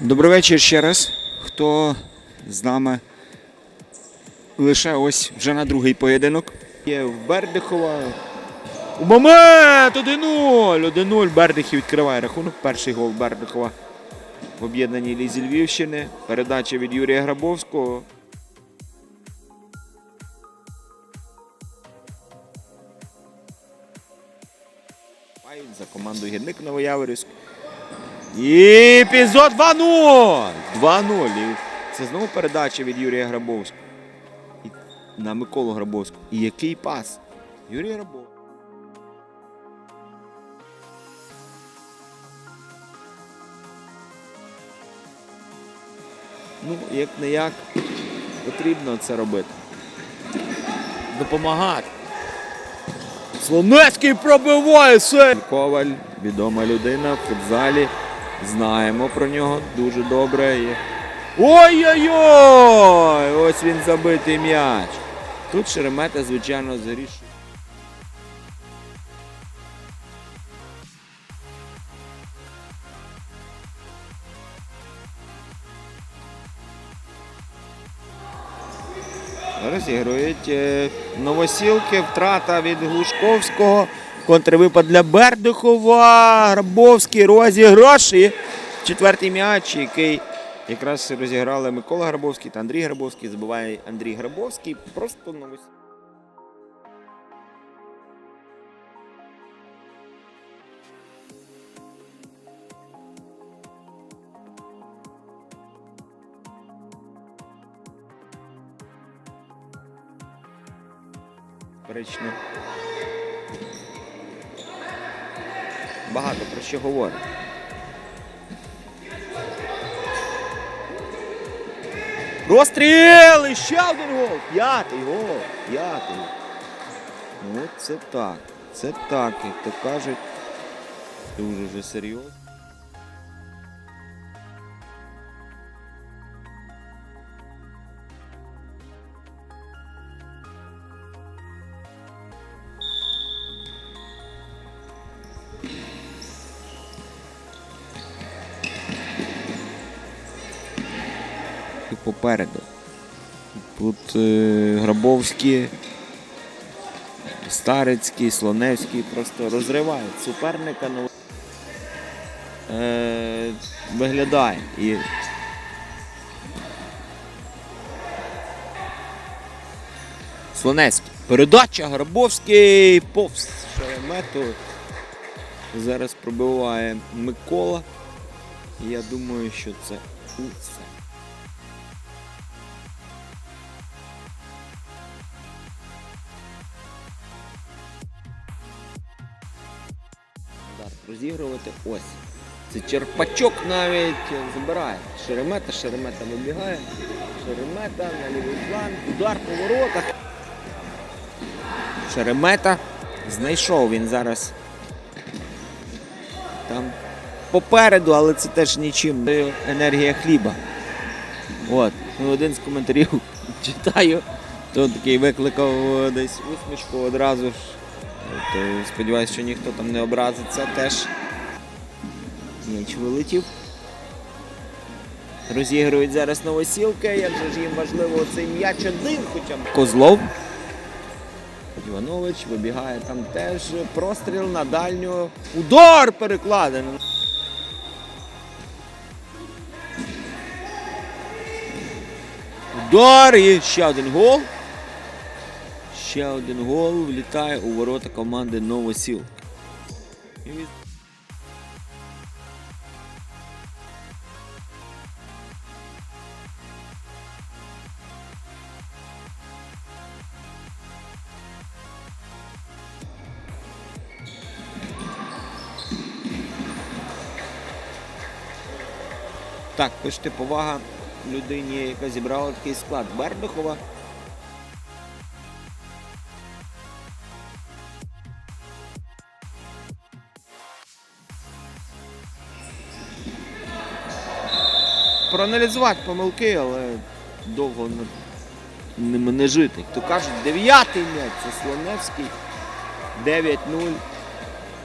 Добрий вечір ще раз. Хто з нами лише ось вже на другий поєдинок. Є в Бердихова. Момент 1-0! 1-0. Бердихів відкриває рахунок. Перший гол Бердихова в об'єднаній лізі Львівщини. Передача від Юрія Грабовського. За командою Гірник Новояворівськ. І епізод 2-0! 2-0. Це знову передача від Юрія Грабовського. І на Миколу Грабовського. І який пас? Юрій Грабовський. Ну, як не як, потрібно це робити. Допомагати. Слонецький пробиває все. Коваль, відома людина в футзалі. Знаємо про нього дуже добре. Ой-ой-ой! Ось він забитий м'яч. Тут Шеремета, звичайно, зарішує. Розігрують е, новосілки, втрата від Глушковського. Контрвипад для Бердихова. Грабовський розіграш. І четвертий м'яч, який якраз розіграли Микола Грабовський та Андрій Грабовський. Забуває Андрій Грабовський. Просто новосілки. Перечно. Багато про що говорить. Розстріл! І ще один гол! П'ятий гол! П'ятий. Ну, це так. Це так, як то кажуть. Дуже вже серйозно. Попереду. Тут е, Грабовський, Старицький, Слоневський просто розривають суперника. Ну, е, виглядає. І Слоневський. Передача Грабовський повз Шеремету. Зараз пробиває Микола. Я думаю, що це усе. Розігрувати. Ось. Це Черпачок навіть забирає. Шеремета, Шеремета вибігає. Шеремета на лівий фланг. Удар по воротах. Шеремета. Знайшов він зараз. Там попереду, але це теж нічим. Енергія хліба. От. Ну, один з коментарів читаю. То такий викликав е, десь усмішку одразу ж. То сподіваюся, що ніхто там не образиться теж. М'яч вилетів. Розігрують зараз новосілки. Як же ж їм важливо цей м'яч один хоча б. Козлов. Іванович вибігає там теж простріл на дальню. Удар перекладений. Удар і ще один гол. Ще один гол влітає у ворота команди Новосіл. Так, пишете повага людині, яка зібрала такий склад. Бердухова. Проаналізувати помилки, але довго не, не, не жити. Хто то кажуть, дев'ятий м'яч, це Слоневський. 9-0.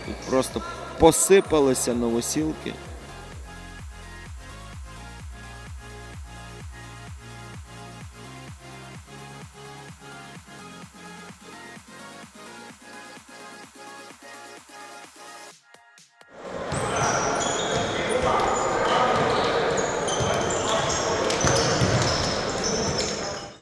Тут просто посипалися новосілки.